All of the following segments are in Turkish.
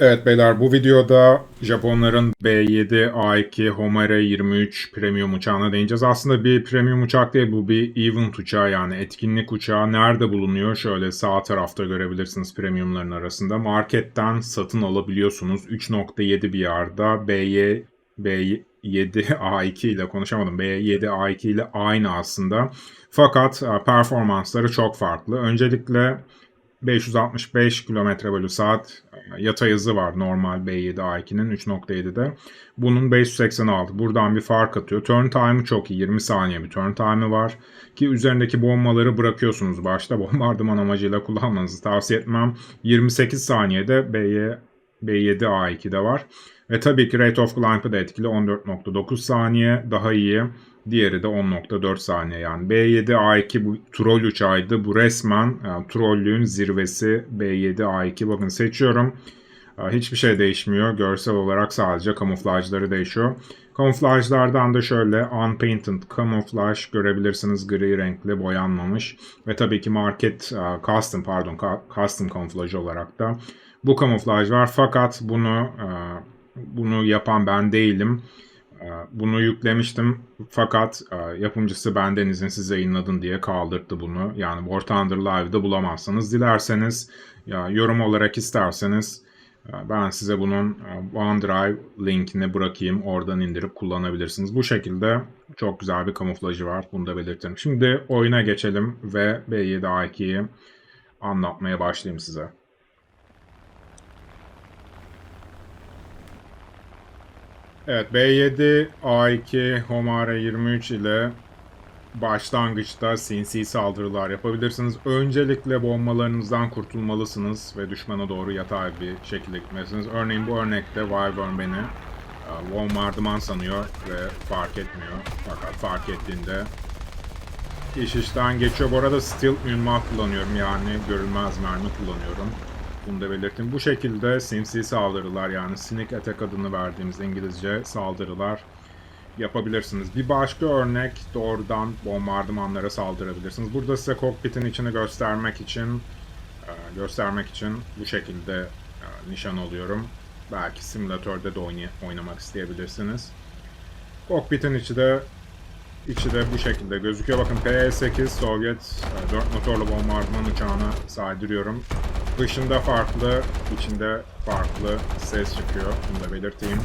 Evet beyler bu videoda Japonların B7A2 Homare 23 premium uçağına değineceğiz. Aslında bir premium uçak değil bu bir event uçağı yani etkinlik uçağı. Nerede bulunuyor? Şöyle sağ tarafta görebilirsiniz premiumların arasında. Marketten satın alabiliyorsunuz. 3.7 bir yerde BY, B7A2 ile konuşamadım. B7A2 ile aynı aslında. Fakat e, performansları çok farklı. Öncelikle 565 km bölü saat e, yatay hızı var normal B7A2'nin 3.7'de. Bunun 586. Buradan bir fark atıyor. Turn time'ı çok iyi. 20 saniye bir turn time'ı var. Ki üzerindeki bombaları bırakıyorsunuz başta. Bombardıman amacıyla kullanmanızı tavsiye etmem. 28 saniyede BY, B7A2'de var. Ve tabii ki rate of climb'ı da etkili. 14.9 saniye daha iyi. Diğeri de 10.4 saniye yani. B7A2 bu troll uçağıydı. Bu resmen yani trollüğün zirvesi B7A2. Bakın seçiyorum. Hiçbir şey değişmiyor. Görsel olarak sadece kamuflajları değişiyor. Kamuflajlardan da şöyle unpainted kamuflaj görebilirsiniz. Gri renkli boyanmamış. Ve tabii ki market custom pardon custom kamuflajı olarak da bu kamuflaj var. Fakat bunu bunu yapan ben değilim. Bunu yüklemiştim fakat yapımcısı benden izinsiz yayınladın diye kaldırdı bunu. Yani War Thunder Live'da bulamazsanız dilerseniz ya yorum olarak isterseniz ben size bunun OneDrive linkini bırakayım. Oradan indirip kullanabilirsiniz. Bu şekilde çok güzel bir kamuflajı var. Bunu da belirtelim. Şimdi oyuna geçelim ve B7A2'yi anlatmaya başlayayım size. Evet B7 A2 Homare 23 ile başlangıçta sinsi saldırılar yapabilirsiniz. Öncelikle bombalarınızdan kurtulmalısınız ve düşmana doğru yatay bir şekilde gitmelisiniz. Örneğin bu örnekte Wyvern beni e, bombardıman sanıyor ve fark etmiyor. Fakat fark ettiğinde iş işten geçiyor. Bu arada stealth mühimmat kullanıyorum yani görülmez mermi kullanıyorum. Bunu da belirttim. Bu şekilde sinsi saldırılar yani sneak attack adını verdiğimiz İngilizce saldırılar yapabilirsiniz. Bir başka örnek doğrudan bombardımanlara saldırabilirsiniz. Burada size kokpitin içini göstermek için e, göstermek için bu şekilde e, nişan alıyorum. Belki simülatörde de oynamak isteyebilirsiniz. Kokpitin içi de içi de bu şekilde gözüküyor. Bakın P-8 Sovyet 4 e, motorlu bombardıman uçağına saydırıyorum. Dışında farklı, içinde farklı ses çıkıyor. Bunu da belirteyim.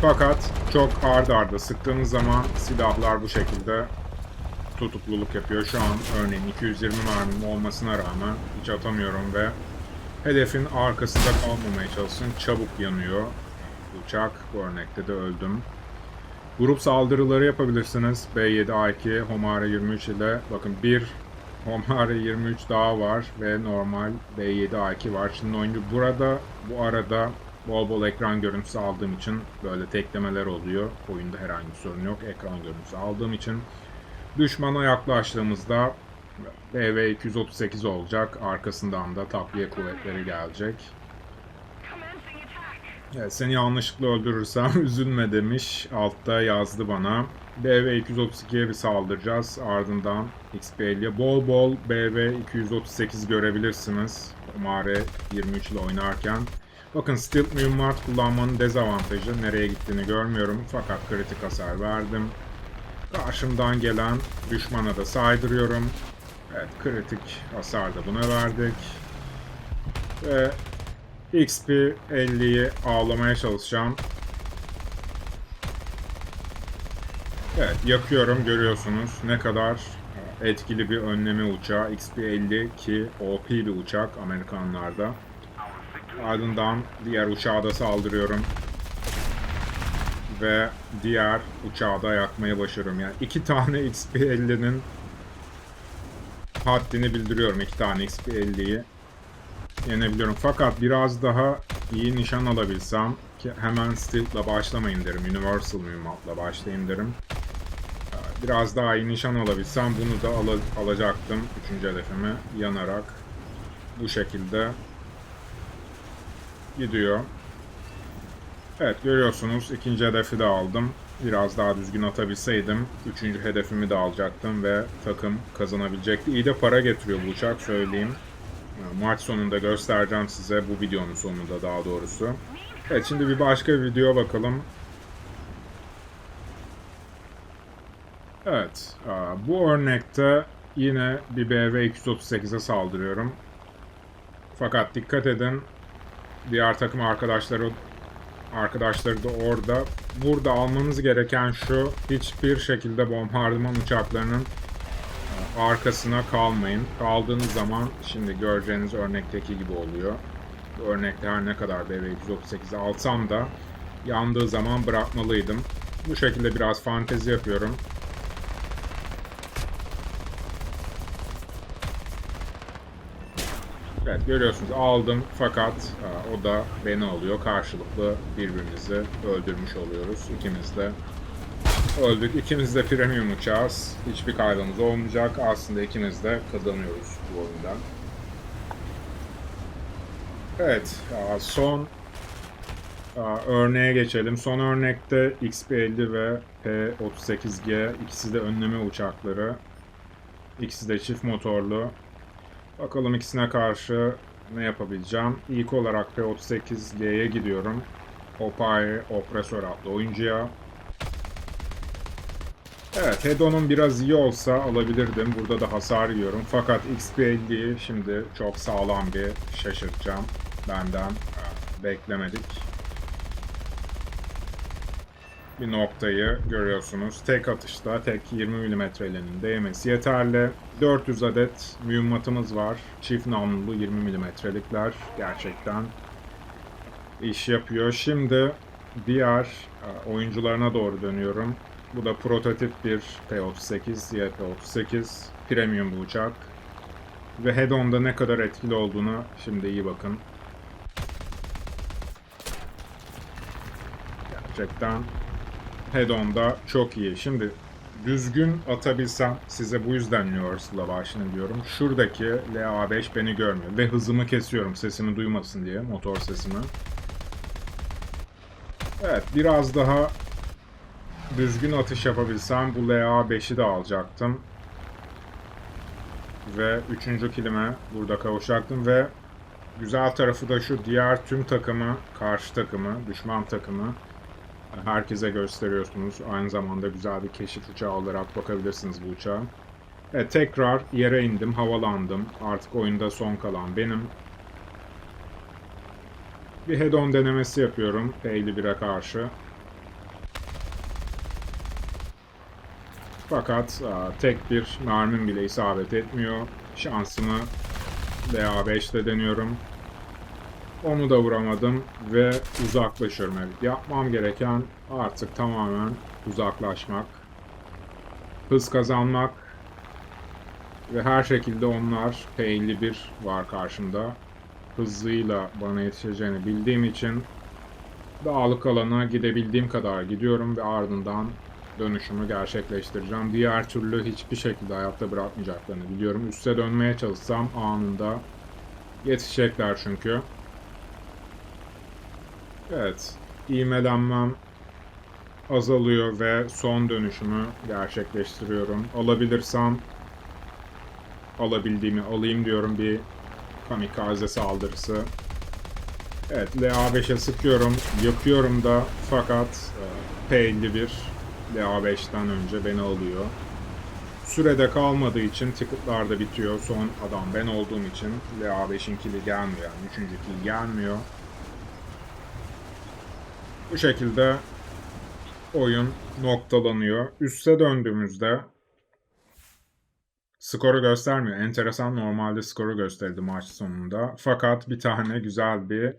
Fakat çok ard arda sıktığınız zaman silahlar bu şekilde tutukluluk yapıyor. Şu an örneğin 220 mermim olmasına rağmen hiç atamıyorum ve hedefin arkasında kalmamaya çalışın. Çabuk yanıyor uçak. Bu örnekte de öldüm. Grup saldırıları yapabilirsiniz. B7A2 Homare 23 ile bakın bir Homare 23 daha var ve normal B7A2 var. Şimdi oyuncu burada bu arada bol bol ekran görüntüsü aldığım için böyle teklemeler oluyor. Oyunda herhangi bir sorun yok. Ekran görüntüsü aldığım için düşmana yaklaştığımızda BV-238 olacak. Arkasından da takviye kuvvetleri gelecek. Evet, seni yanlışlıkla öldürürsem üzülme demiş. Altta yazdı bana. BV-232'ye bir saldıracağız. Ardından XP50'ye bol bol BV-238 görebilirsiniz. Mare 23 ile oynarken. Bakın Stealth mühimmat kullanmanın dezavantajı. Nereye gittiğini görmüyorum. Fakat kritik hasar verdim. Karşımdan gelen düşmana da saydırıyorum. Evet kritik hasar da buna verdik. Ve XP 50'yi avlamaya çalışacağım. Evet yakıyorum görüyorsunuz ne kadar e, etkili bir önleme uçağı XP-50 ki OP bir uçak Amerikanlarda. Ardından diğer uçağa da saldırıyorum. Ve diğer uçağı da yakmaya başarıyorum. Yani iki tane XP-50'nin haddini bildiriyorum. iki tane XP-50'yi yenebiliyorum. Fakat biraz daha iyi nişan alabilsem ki hemen Stealth'la başlamayın derim. Universal mühimmatla başlayın derim. Biraz daha iyi nişan alabilsem bunu da al alacaktım. Üçüncü hedefimi yanarak bu şekilde gidiyor. Evet görüyorsunuz ikinci hedefi de aldım. Biraz daha düzgün atabilseydim üçüncü hedefimi de alacaktım ve takım kazanabilecekti. İyi de para getiriyor bu uçak söyleyeyim. Maç sonunda göstereceğim size bu videonun sonunda daha doğrusu. Evet şimdi bir başka video bakalım. Evet bu örnekte yine bir BV 238'e saldırıyorum. Fakat dikkat edin diğer takım arkadaşları arkadaşları da orada. Burada almanız gereken şu hiçbir şekilde bombardıman uçaklarının arkasına kalmayın. Kaldığınız zaman şimdi göreceğiniz örnekteki gibi oluyor. Bu örnekte her ne kadar BB-238'i alsam da yandığı zaman bırakmalıydım. Bu şekilde biraz fantezi yapıyorum. Evet görüyorsunuz aldım fakat e, o da beni alıyor. Karşılıklı birbirimizi öldürmüş oluyoruz. İkimiz de öldük. İkimiz de premium uçağız. Hiçbir kaybımız olmayacak. Aslında ikimiz de kazanıyoruz bu oyundan. Evet e, son e, örneğe geçelim. Son örnekte XP-50 ve P-38G ikisi de önleme uçakları. İkisi de çift motorlu. Bakalım ikisine karşı ne yapabileceğim. İlk olarak P38G'ye gidiyorum. Popeye Opresör adlı oyuncuya. Evet, Hedon'un biraz iyi olsa alabilirdim. Burada da hasar yiyorum. Fakat XP50'yi şimdi çok sağlam bir şaşırtacağım. Benden beklemedik. Bir noktayı görüyorsunuz. Tek atışta tek 20 milimetrelerinin değmesi yeterli. 400 adet mühimmatımız var. Çift namlulu 20 milimetrelikler gerçekten iş yapıyor. Şimdi diğer e, oyuncularına doğru dönüyorum. Bu da prototip bir P-38, YP-38 premium bir uçak. Ve head-on'da ne kadar etkili olduğunu şimdi iyi bakın. Gerçekten head-on'da çok iyi. Şimdi düzgün atabilsem size bu yüzden Universal'la başlayın diyorum. Şuradaki LA5 beni görmüyor ve hızımı kesiyorum sesimi duymasın diye motor sesimi. Evet biraz daha düzgün atış yapabilsem bu LA5'i de alacaktım. Ve üçüncü kilime burada kavuşacaktım ve güzel tarafı da şu diğer tüm takımı, karşı takımı, düşman takımı herkese gösteriyorsunuz. Aynı zamanda güzel bir keşif uçağı olarak bakabilirsiniz bu uçağa. Evet, tekrar yere indim, havalandım. Artık oyunda son kalan benim. Bir head-on denemesi yapıyorum P51'e karşı. Fakat a, tek bir mermim bile isabet etmiyor. Şansımı DA5'te deniyorum. Onu da vuramadım ve uzaklaşıyorum. Evet, yapmam gereken artık tamamen uzaklaşmak. Hız kazanmak. Ve her şekilde onlar P51 var karşımda. Hızlıyla bana yetişeceğini bildiğim için dağlık alana gidebildiğim kadar gidiyorum ve ardından dönüşümü gerçekleştireceğim. Diğer türlü hiçbir şekilde hayatta bırakmayacaklarını biliyorum. Üste dönmeye çalışsam anında yetişecekler çünkü. Evet, ivmelenmem azalıyor ve son dönüşümü gerçekleştiriyorum. Alabilirsem alabildiğimi alayım diyorum bir kamikaze saldırısı. Evet, LA5'e sıkıyorum, yapıyorum da fakat e, P51 LA5'ten önce beni alıyor. Sürede kalmadığı için ticketlar da bitiyor. Son adam ben olduğum için LA5'in kili gelmiyor yani 3. kill gelmiyor. Bu şekilde oyun noktalanıyor. Üste döndüğümüzde skoru göstermiyor. Enteresan normalde skoru gösterdi maç sonunda. Fakat bir tane güzel bir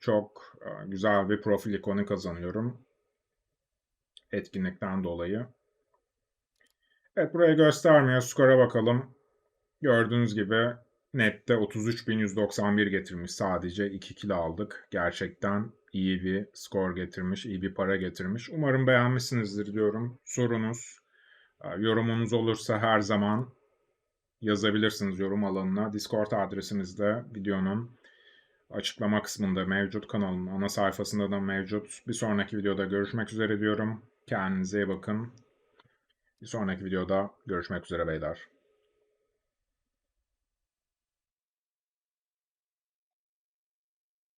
çok e, güzel bir profil ikonu kazanıyorum. Etkinlikten dolayı. Evet buraya göstermiyor. Skora bakalım. Gördüğünüz gibi nette 33.191 getirmiş sadece. 2 kilo aldık. Gerçekten iyi bir skor getirmiş, iyi bir para getirmiş. Umarım beğenmişsinizdir diyorum. Sorunuz, e, yorumunuz olursa her zaman yazabilirsiniz yorum alanına. Discord adresimiz de videonun açıklama kısmında mevcut. Kanalın ana sayfasında da mevcut. Bir sonraki videoda görüşmek üzere diyorum. Kendinize iyi bakın. Bir sonraki videoda görüşmek üzere beyler.